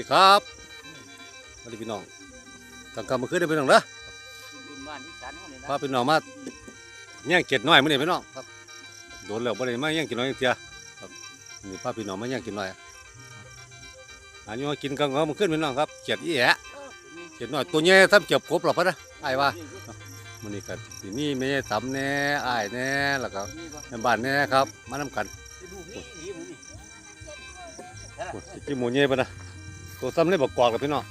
ดีครับสวัสดีพี่น้องกลางกำมาขึ้นได้พี่น้องเด้อบุญบ้านที่สันเขาเนี่ยนะพาพี่น้องมาแย่งเก็ดน้อยมื้อนี้พี่น้องครับโดนแล้วบ่ได้มาแย่งกินน้อยจักเที่ยครับนี่พาพี่น้องมาแย่งกินน้อยอันนี้มากินกลางกำมาขึ้นพี่น้องครับเก็ดอีแอะเก็ดน้อยตัวใหญ่ทำเก็บครบหรอพะนะอ้ายว่ามื้อนี้ก็สิมีแม่ตำแน่อ้ายแน่แล้วก็แม่บ้านแน่ครับ มานํกันดูนี่ดีหมูนี่โอ้ยกินหมูใหญ่ปะนะ ตัวซ้ำเลยบอกกอกกับพี่น้อง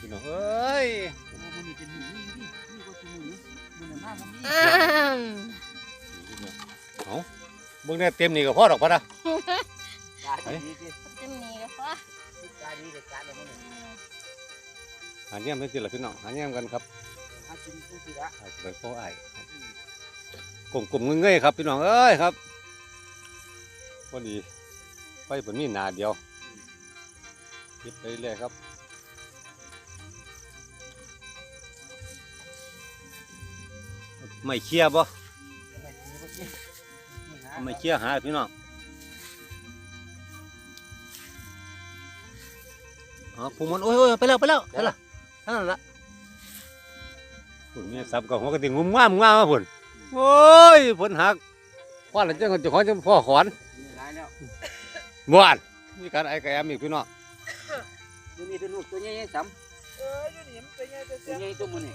พี่น้องเอ้ยมันนี่เป็นหมูนี่นี่นี่ก็คือหมูมันน่ะเอาเบิ่งเนี่ยเต็มนี่ก็พอดอกพะนะตาดีดีจะมีก็พอตาดีแต่ตาเนี่ยมันหาเยี่ยมเพื่อนละพี่น้องหาเยี่ยมกันครับหากินผู้ที่ละไอ้เปิดโป้ไอ้กลมกลมๆเงยๆครับพี่น้องเอ้ยครับพอดี ไฟเปิดมีหนาเดียวเก็บไปเลยครับไม่เคลียบ่ไม่ดีบ่กินไม่เคลียหาพี่น้องอ๋อผู้มันโอ้ยโอ้ยไปแล้วไปแล้วไปแล้วนั่นแหละผุนมีสับกับหัวกระติ่งงุ้มง่ามง่ามมาผุนโอ้ยผลหักว่าหลังจากจะขอจะพ่อขอน นี่หลายแล้วบ้านมีการไอ้กระแอมอีกพี่น้องดูนี่ตัวลูกตัวใหญ่ๆซ้เอออยู่นี่มันเป็นไงจะำตัวใหญ่ตัวมันนี่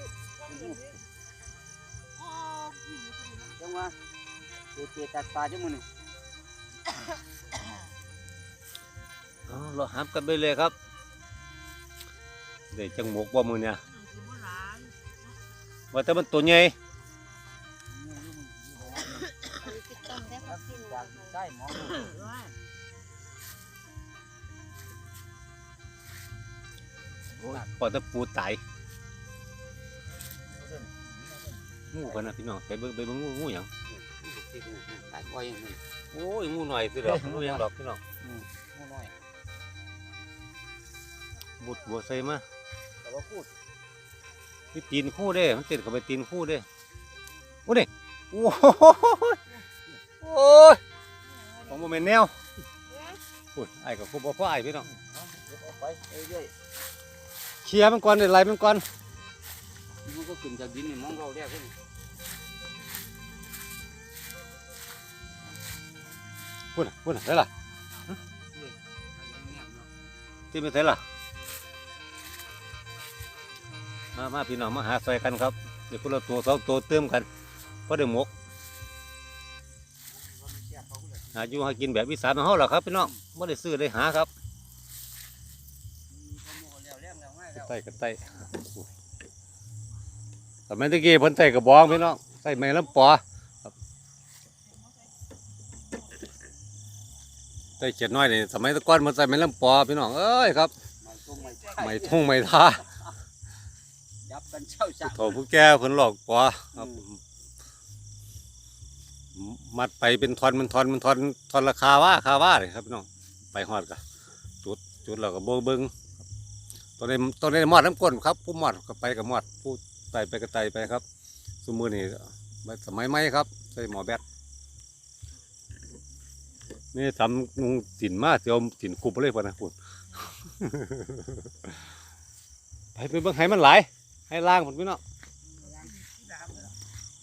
จังว่าเตะตัดตาจังมันนี่อ๋อเราหามกันไปเลยครับเดี๋ยวจังหมกว่ามือเนี่ยว่าแต่มันตัวใหญ่จากได้หมอโอ้ยปล่อยแตะปูตายงูกันนะพี่น้องไปเบิ่งไปเบิ่งงูงูหยังตายก้อยนี่โอ้ยงูหน่อยสิดอกงูหยังดอกพี่น้องงูน้อยบุดบัวใส่มาแต่ว่าพูดนี่ตีนคู่เด้ มันติดกับไปตีนคู่เด้โอ้นี่โอ้ยโอ้ยของโมเมนแนวพูดไอ้กับคู่บ่พ่อไอ้พี่น้อง เอาไปเรื่อยเคลียร์มันก่อนเดี๋ยวไล่มันก่อนๆมันก็ขึ้นจากดินนี่มองเราแรกเลยพูดน่ะพูดน่ะได้ล่ะตีไม่ได้ล่ะมามาพี่น้องมาหาใส่กันครับเดี๋ยวพวกเราตัวสองตัวเติมกันเพราะเดี๋ยวหมกหาอยู่หากินแบบวิสานของเขาหรอครับพี่น้องไม่ได้ซื้อได้หาครับ ไต่กับไต่สมัยตะกี้เพิ่นไต่กระบองพี่น้องไต่ไม้ลำปอครับไต่เขียดน้อยนี่สมัยตะก้อนมันใส่ไม้ลำปอพี่น้องเอ้ยครับไม่ทุ่งไม่ท่าจับกันเช่าจับโถผู้แก่เพิ่นหลอกปอครับมัดไปเป็นทอนเป็นทอนเป็นทอนทอนราคาว่าคาว่าเลยครับพี่น้องไปฮอดกะจุดจุดเราก็เบิ่งเบิ่ง ตัวนี้ตัวนี้มอดน้ำก้นครับ ผู้มอดก็ไปกับมอด ผู้ไต่ไปก็ไต่ไปครับ สมือนี่สมัยใหม่ครับ ใส่หมอแบตนี่สำนุงสินมาเสียวสินคุบไปเลยพอนะคุณไปไปเบิ่งให้มันหลายให้ล่างผมพี่น้อง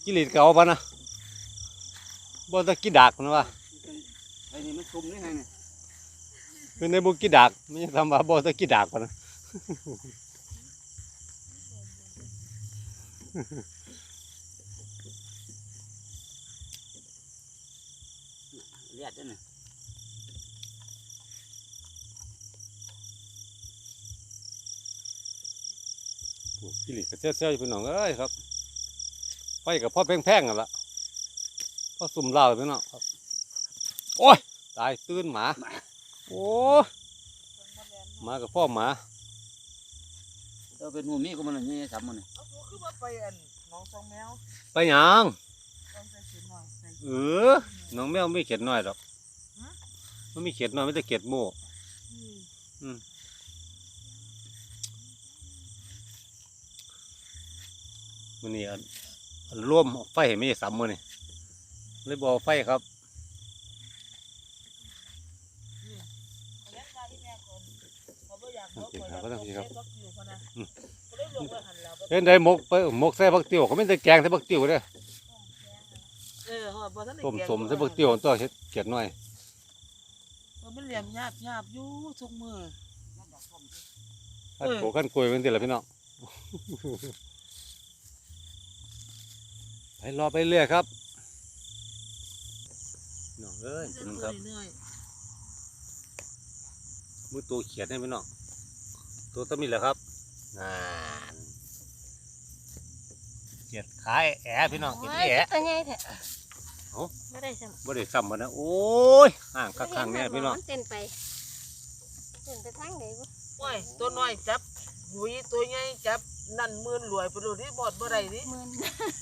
กิเลสเก่าปะนะบ่ตะกี้ดากมันว่าไอ้นี่มันซุ่มนี่ไงเนี่ยเป็นในบุกี้ดากไม่ใช่ทำว่าบ่ตะกี้ดากปะนะ เลียดเนี่ยโอ้ยกิเลสก็เซี่ยวๆอยู่พี่น้องเอ้ยครับไฟกับพ่อแพงๆกันละพ่อสุ่มเหล้าพี่น้องครับโอ้ยตายตื่นหมา โอ้ยมากับพ่อหมา เราเป็นหมูมีก็มันนี่ทำมันนี่เอาตัวคือว่าไปอันน้องสองแมวไปหยังต้องใส่ชุดหน่อยใส่เออน้องแมวไม่เขียดน้อยดอกมันไม่เขียดน้อยไม่ได้เขียดโม่อืมมันนี่อันอันร่วมไฟไม่ใช่สามมือนี่เลยบเอกไฟครับ กินหาก็ต้องกินครับอืมเเห็นได้หมกไปหมกใส่บักเตียวเขาไม่ได้แกงใส่บักเตียวเด้อออฮอดบ่ทันได้ต้มแกงสมใส่บักเตียวตัวเฮ็ดเกียดน้อยเออมันเหลี่ยมหยาบหยาบอยู่ทุกมื้อขั้นโขขั้นกล้วยเป็นติละพี่น้องไปรอไปเรื่อยครับพี่น้องเอ้ยพี่น้องครับเหนื่อยมือตัวเขียดให้พี่น้อง ตัวต้นมีแหละครับนานเขียดขายแอะพี่น้องเขียดแอะตัวใหญ่แท้เอ้าไม่ได้ซ้ำบ่ได้ซ้ำมันนะโอ้ยห่างคักข้างเนี่ยพี่น้องมัเต้นไปเต้นไปทางไหนบ่โอ้ยตัวน้อยจับหุยตัวใหญ่จับนั่นหมื่นรวยไปดูที่บอดบ่ได้นี่หมื่น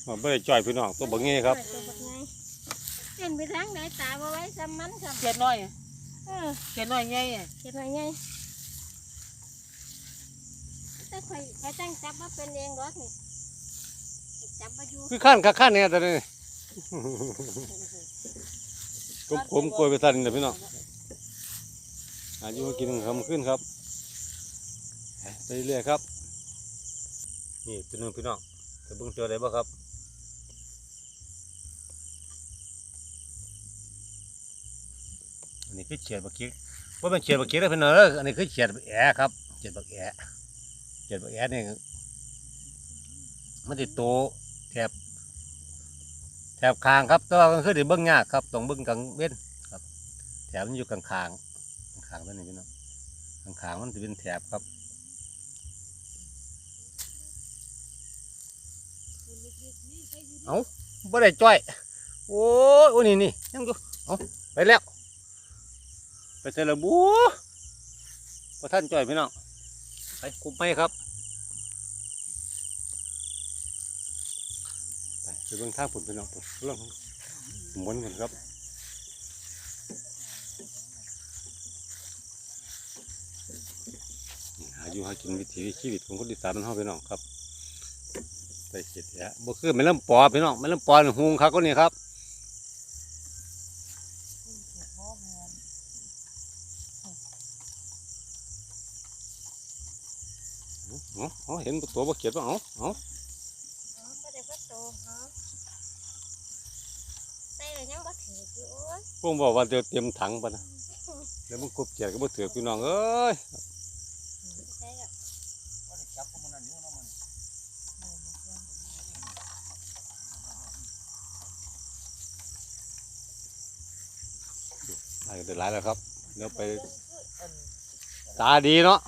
มันบ่ได้จ่อยพี่น้องตัวบ่งี้ครับตัวบักใหญ่เต้นไปทางไหนตาบ่ไว้ซ้ำมันซ้ำเขียดน้อยอะเออเขียดน้อยใหญ่อะเฮ็ดไว้ไง แต่ข่อยข่อยตั้งจับว่าเป็นเองรถนี่จับมาอยู่คือขั้นคักข้างเนี่ยตอนนี้กลมกลมกล้วไปทันเลยพี่น้องอายุกินคำขึ้นครับไปเรื่อยครับ นี่ตัวหนึงพี่น้องจะเบิ่งเจออะไรบ้างครับอันนี้คือเฉียดบักเกียว่าเป็นเฉียดบักเกียได้เพิ่นเนอะอันนี้คือเฉียดแอะครับเฉียดบักแอะ เฉียดบักแอะนี่มันติดโตแถบแถบคางครับตัวาก็คือเดี๋ยวเบิ้งยากครับต้องเบิ้งกลางเว้นครับ แถบมันอยู่กลางคางคางๆตัวนี้พี่น้องกลางคางมันจะเป็นแถบครับเอาบ่ได้จ้อย โอ้ยโอ้นี่นี่ยังอยู่เอาไปแล้ว ไปเสร็จแล้วบู๊พระท่านจ่อยพี่น้อง คุมไปครับไปไปเบิ่งทาผุนพี่น้องพุ่นเรื่องหมุนกันครับหาอยู่หากินวิถีชีวิตของคนอีสานมันเฮาพี่น้องครับไปเขียดแยะบ่คือไม่เริ่มปอพี่น้องไม่เริ่มปอนี่หุงครับก็นี่ครับ เอาเอาเห็นตัวบ่เขียดว่าเอาเอาอ๋อบ่ได้พัดโตฮะใส่แล้วยังบ่ถืออยู่โอ้ยพวกบอกว่าเดี๋ยวเตรียมถังปะนะแล้วมันกบเขียดก็บ่ถือพี่น้องเอ้ยใส่แล้วจับพวกมันนั่นอยู่เนาะมันไอ้เดือดร้ายแล้วครับเดี๋ยวไปอันตาดีเนาะ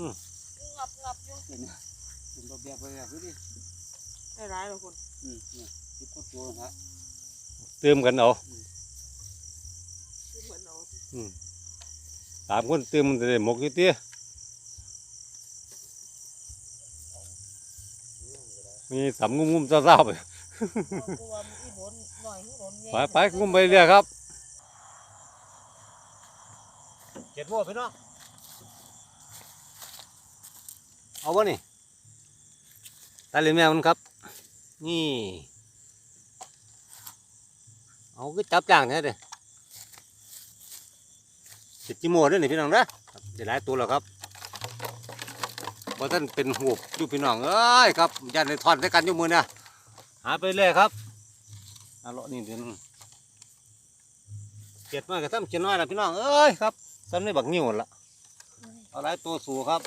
งับ งับอยู่เป็นตัวแบบไปแบบนี้ดิได้หลายแล้วคนอืมเนี่ยคิดก็ตัวนะเติมกันเอาคือเหมือนเอาอืมสามคนเติมมันจะได้หมกอยู่เตี้ยมีสำงุ้มงุ้มๆเศร้าๆไปตัวมันอีหนนหน่อยหนนใหญ่ไปไปงุ้มไปเรื่อยครับเจ็ดโมพี่น้อง เอาวะนี่ตาเลยแม่มันครับ นี่ เอาก็จับจ้างเนี่เด้เจ็ดจิโม่ด้วยนี่พี่น้องนะเดี๋ยวหลายตัวแล้วครับเพราะท่านเป็นหูบอยู่พี่น้องเอ้ยครับยันในทอนใส่กันอยู่มือนะหาไปเร่อยครับอาเลาะนี่เดี๋ยวเจ็ดน้อยกับซ้ำเจ็ดน้อยละพี่น้องเอ้ยครับซ้ำในบักนิ้วละเอาหลายตัวสูครับ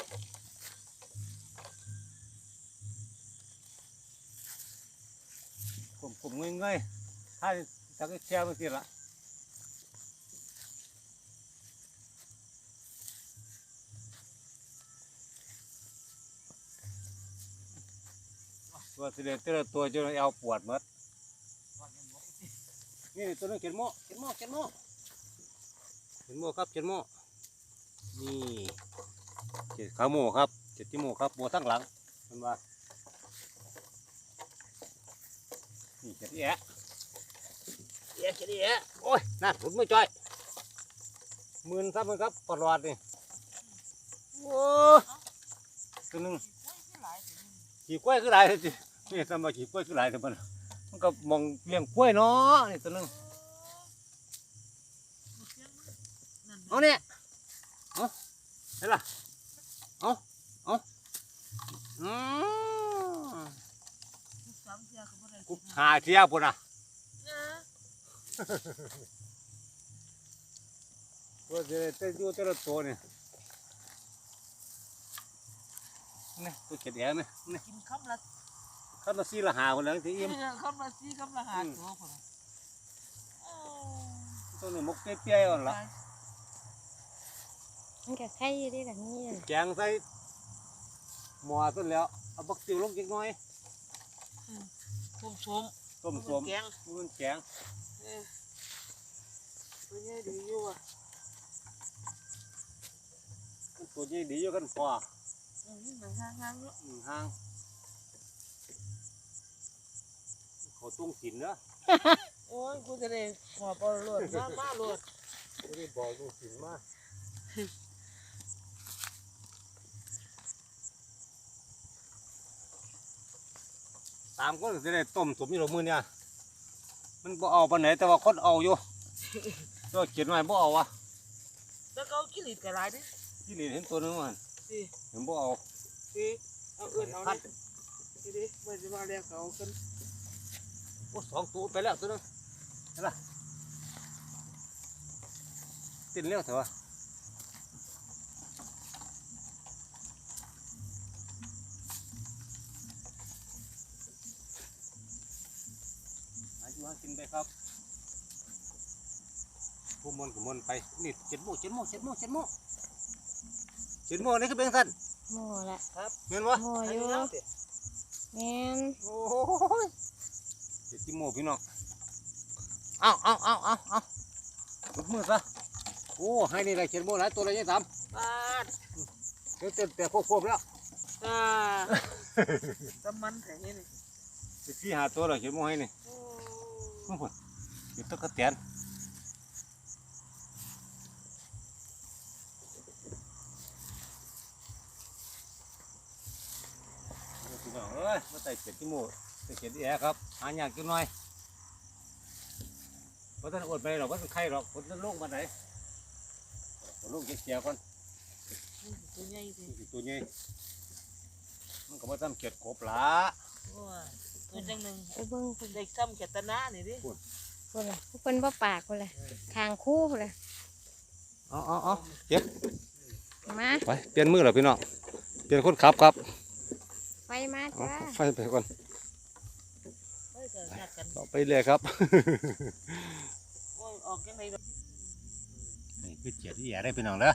กลมๆเงยๆถ้าจะก็แช่ไปสิละตัวเสดนเตอร์ตัวจนเอาปวดหมดนี่ตัวนึงเขียนโม่เขียนโม่เขียนโม่เขียนโม่ครับเขียนโม่นี่เขียนขาโม่ครับเขียนที่โม่ครับโม่ทั้งหลังมันว่านี่เขียนที่แอะเขียนที่แอะโอ้ยน่าถุนไม่จ้อยหมื่นครับมันครับปลอดนี่โอ้ตัวหนึงขี่กล้วยคือหลายเลยจินี่สมัยขี่กล้วยคือหลายแต่มันมันก็มองเลี้ยงกล้วยเนาะนี่ตัวหนึงเอาเนี่ยเอาเห็นล่ะเอาเอาอืม ก็บ่ได้กูหาเทียบพุ่นน่ะนะตัวเจะจะอยู่แต่ละตัวนี่นี่ตัวเก็ดแย่ไหมนี่กินคำละขั้นละสี่ละหาคนแล้วที่อิ่มคำละสี่คำละห้าตัวพุ่นน่ะโอ้ตัวนี้มกเปี้ยๆก่อนละตายมันก็ไข่อยู่ได้แบบนี้แกงใส่หม้อต้นแล้วเอาบักติวลงจักหน่อย ส้มสมต้มสมแกงมันแกงเออตัวใหญ่ดีอยู่อะมันตัวใหญ่ดีอยู่กันพออืมมันห่างๆอยู่อืมห่างเขาตุ้งสินเด้อโอ้ยกูจะได้หอบเอาโลดมามาโลดไม่ได้บอกตุ้งสินมา สามคนจะได้ต้มสมอยู่หรอมือเนี่ย มันบ่เอาปานไหนแต่ว่าคนเอาอยู่ตัวเขียนไว้บ่เอาวะแล้วก็เอากินอีกกระไรดิที่นี่เห็นตัวนึงมันสิเห็นบ่เอาสิเอาเอื่นเอาดิสิดิไม่จะมาเรียกเขากันโอ้สองตัวไปแล้วตัวนึงเห็นละติดเร็วเถอะวะ กินไปครับผู้มนกับมนไปนี่เจ็ดโมงเจ็ดโมงเจ็ดโมงเจ็ดโมงเจ็ดโมงนี่คือเป็นสั้นโม่ละเห็นวะโม่อันอยู่นี้ยังสิแม่นโอ้ยเจ็ดจิโมพี่น้องเอาเอาเอาเอาเอาลุกมือซะโอ้ให้นี่ไรเขียนโมหลายตัวเลยยังสามปาดเต็มเต็มแต่ควบๆแล้วอ่าตะมันแถวนี้นี่สิสี่หาตัวเลยเขียนโมให้นี่ โอ้โอ้โหเดี๋ยวตะกะแตนเอาพี่น้องเอ้ยมาใส่เขียนจิโมใส่เขียนแอร์ครับหายากจังหน่อยเพราะท่านอดไปหรอกเพราะท่านไข่หรอกเพราะท่านลูกมาไหนเอาลูกเจียวๆก่อนตัวใหญ่สินี่สิตัวนี้มันก็มาทำเกียดกบหละ โอ้ยตัวจังหนึ่งไปเบิ่งพุ่นเด็กซ้ำเกตนานี่ดิพุ่นล่ะผู้เพิ่นบ่ปากพุ่นล่ะคางคู่พุ่นล่ะเอาเอาเอาเก็บมาไปเปลี่ยนมือเหรอพี่น้องเปลี่ยนคนขับครับไฟมาเอาจ้าไฟไปก่อนเฮ้ยก็นัดกันต่อไปเลยครับ โอ้ยออกยังไงดอกนี่คือเจียดที่แย่ได้พี่น้องเด้อ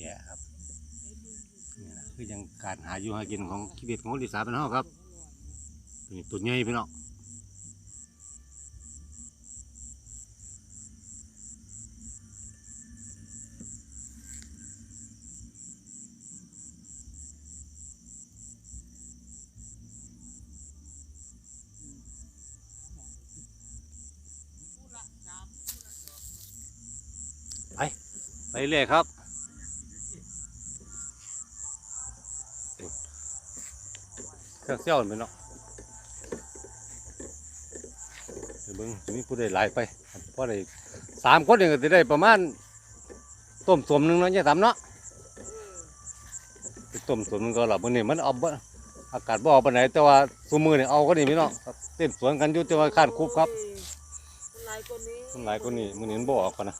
แย่ครับนี่นะคือยังการหาอยู่หากินของชีวิตของลิสาเป็นห้องครับ นี่ตัวใหญ่พี่น้องไปเลยครับเครื่องเซี่ยวพี่น้องเดี๋ยว เบิ้งจะมีผู้ใดหลายไปเพราะได้สามคนเองก็จะได้ประมาณต้มสมหนึ่งเนาะเนี่ยสามเนาะไปต้มสมหนึงก็หลับมื้อนี้มันเอาบ่อากาศบ่เอาปานไหนแต่ว่าซุมือนี่เอาก็นี่พี่น้องครับเต้นสวนกันอยู่แต่ว่าคาดคุบครับโอ้ยมันหลายกว่านี้มันหลายกว่านี้มื้อนี้มันบ่ออกกันนะ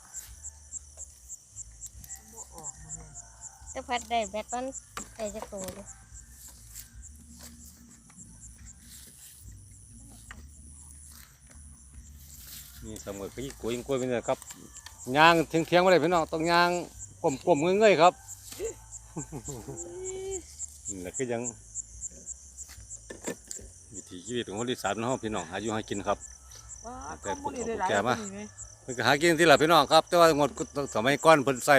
บ่ออกมาเลยจะพัดได้แบตมันได้จักโตเด้อ เสมอกี้กุยกุยไปเลยครับย่างเทียงเทียงๆมาเลยพี่น้องต้องย่างกลมกลมๆเงยๆครับนี่แหละคือยังวิถีชีวิตของคนอีสานเนาะพี่น้องหาอยู่หากินครับว้าแต่ข้อมูลนี่ได้หลายแกกมาว่านี้ไหมเพิ่นก็หากินที่ละพี่น้องครับ แต่ว่าหมดสมัยก่อนเพิ่นใส่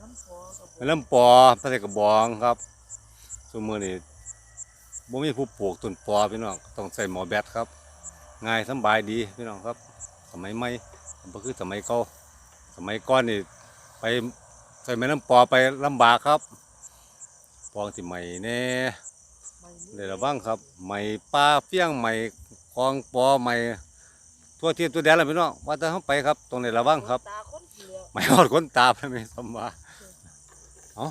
น้ำพอกับเริ่มปอเพิ่นใส่กระบองครับส่วนมือนี่บ่มีผู้ปลูกต้นปอพี่น้องต้องใส่หมอแบตครับง่ายสำบายดีพี่น้องครับ สมัยใหม่บ่คือสมัยเก่าสมัยก่อนนี่ไปใส่แม่น้ำปอไปลำบากครับปองสิใหม่แน่ไม่มีได้ระวังครับใหม่ปลาเฟี้ยงใหม่คลองปอใหม่ทั่วที่ตัวแดนล่ะพี่น้องว่าแต่เฮาไปครับ ตรงนี้ระวังครับตาคนเกลือไม่หอดคนตาไปไม่สมว่าเอา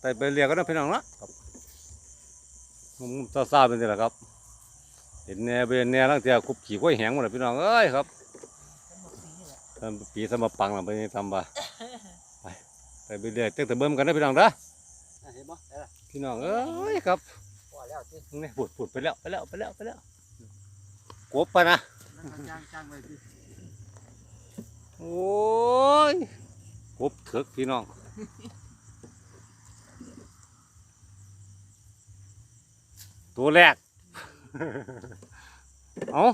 แต่ไปเรียกก็ได้พี่น้องนะครับมุมๆซ่าๆเป็นสิละครับ เห็นแหน่เบนแหน่ลังเทียคุบขี่ข้อยแหงหมดเลยพี่น้องเอ้ยครับ สมบัตินี่แหละ ทำปีสมาปังเราไปทำบ่าไปไปไปเรื่อยตั้งแต่เบิ่มกันนะพี่น้องเด้อเห็นบ่ได้ละพี่น้องเอ้ยครับพอแล้วสินี่พูดพูดไปแล้วไปแล้วไปแล้วไปแล้วกบไปนะจ้างจ้างไว้สิโอ้ยกบเถิกพี่น้องตัวแรก เอา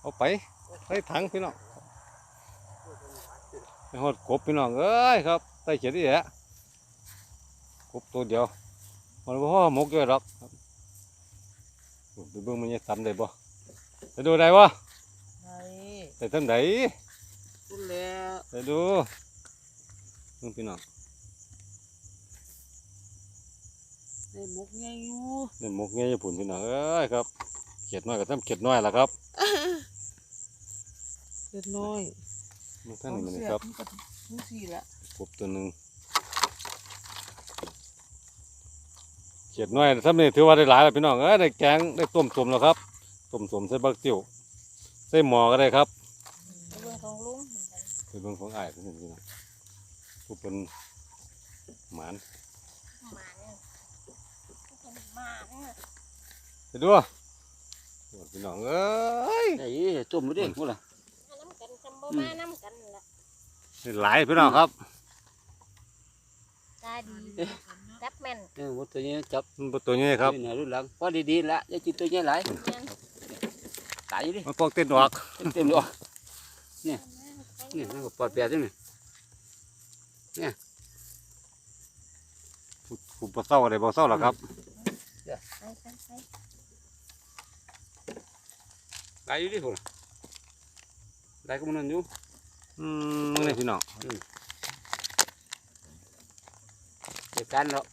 เอาไป ใส่ถังพี่น้องไปหดกบพี่น้องเอ้ยครับใส่เขียดนี่แหละกบตัวเดียวมันบ่พอหมกเยอะหรอกครับไปเบิ่งมันจะทำได้บ่ไปดูได้บ่ไหนไปทางไหนคุณแล้วไปดูเบิ่งพี่น้องได้หมกใหญ่อยู่นี่หมกเงี้ยญี่ปุ่นพี่น้องเอ้ยครับเขียดน้อยก็ทำเขียดน้อยล่ะครับ เล็กน้อยมันท่านนี่มันนี่ครับมันก็ทั้งสี่ละกบตัวหนึ่งเขียดน้อยทำนี่ถือว่าได้หลายแล้วพี่น้องเอ้ยได้แกงได้ต้มสมแล้วครับต้มสมใส่บักติ้วใส่หม้อก็ได้ครับเรื่องของลุงไปเบิ่งของอ้ายเพิ่นพี่น้องผู้เป็นหมานหมาเนี่ยเป็นหมาเนี่ยไปดูพี่น้องเอ้ยไอ้จุ่มดูดิพูดล่ะอันน้ำ กันจำบ่มาน้ำกันละได้หลายพี่น้องครับตาดีจับแม่นเออหมดตัวนี้จับมันเป็นตัวนี้ครับนี่นะรุ่นหลังพอดีๆละอย่าจิตตัวนี้หลายแม่นตายอยู่ดิมันปอกเต้นออกเต็มๆเลยนี่มันก็ปลอดแปดจังนี่ผมบ่เศร้าอะไรบ่เศร้าหรอกครับไปไปไปตายอยู่ดิพูด ล่ะตายก็มันนั่นอยู่อืมมึงนี่พี่น้องเจ็บกันแล้ว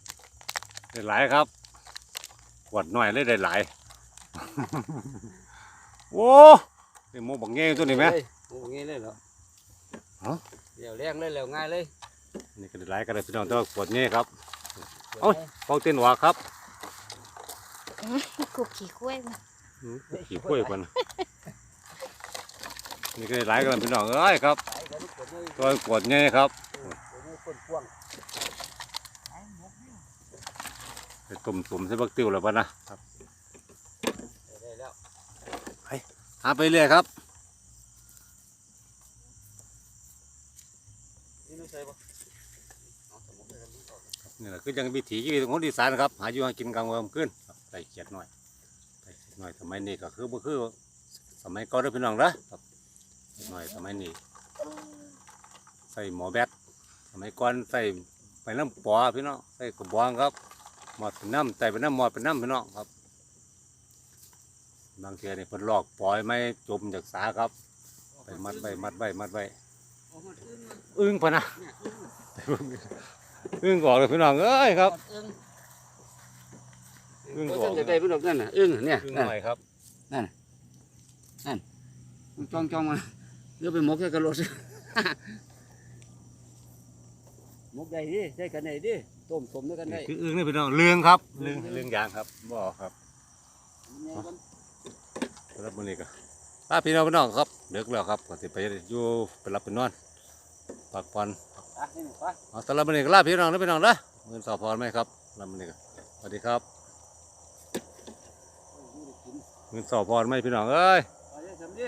ได้หลายครับขวดหน่อยเลยได้หลาย โอ้ได้หมูบักเงี้ยตัวนี้ไหมโอ้งี้เลยเหรอฮะเดี๋ยวแรงเลยแล้วง่ายเลยนี่ก็ได้หลายก็ได้พี่น้องแต่ว่าขวดเงี้ยครับเอ้ยปอกเต้นออกครับกุบขี่กล้วยมาอืมขี้กล้วยกัน นี่ก็ได้หลายก็ได้พี่น้องเอ้ยครับตายกันทุกคนเลยตัวขวดเงี้ยครับตัวนี้คนพ่วงไอ้หมกนี่ไปต้มสมใส่บักติ้วแล้วปะนะครับได้แล้วหาไปเรื่อยครับนี่ไม่ใช่ปะเอาสมมุติเลยครับนี่แหละคือยังวิถีชีวิตของคนอีสานครับ หาอยู่หากินกลางวันขึ้นครับใส่เขียดหน่อยใส่เขียดหน่อยสมัยนี้ก็คือบ่คือสมัยก่อนเด้อพี่น้องนะครับเขียด หน่อยสมัยนี้ใส่หมอแบตสมัยก่อนใส่ไปน้ำปอพี่น้องใส่กระบองครับหมอดเป็นน้ำใส่เป็นน้ำหมอดเป็นน้ำพี่น้องครับ บางเทีนี่เพิ่นลอกปล่อยไม่จมจากสาครับ ไปมัดไว้มัดไว้มัดไว้เอาหมดอึ้งมาอึ้งพะนะเนี่ยอึ้งอึ้งออกเลยพี่น้องเอ้ยครับอึ้งอึ้งโอ้ก่อนยจะได้พี่ดอกนั่นน่ะอึ้งเนี่ยอึ้งนั่นหน่อยครับจ้องจ้องมา เลือกไปหมกแค่กระโหลกสิหมกได้ดิได้กันได้ดิต้มต้มด้วยกันได้คืออึ้งนี่พี่น้องเรื่องครับเรื่องเรื่องยางครับบ่ครับรับมื้อนี้ก็ลาพี่น้องพี่น้องครับเลิกแล้วครับก็สิไปอยู่ไปรับไปนอนพักผ่อนอะนี่หนึ่งไปเอาสำหรับมื้อนี้ก็ลาพี่น้องนะพี่น้องนะมื้อสอบพรไหมครับลามื้อนี้ก็สวัสดีครับมื้อสอบพรไหมพี่น้องเอ้ยไปเลยสำลี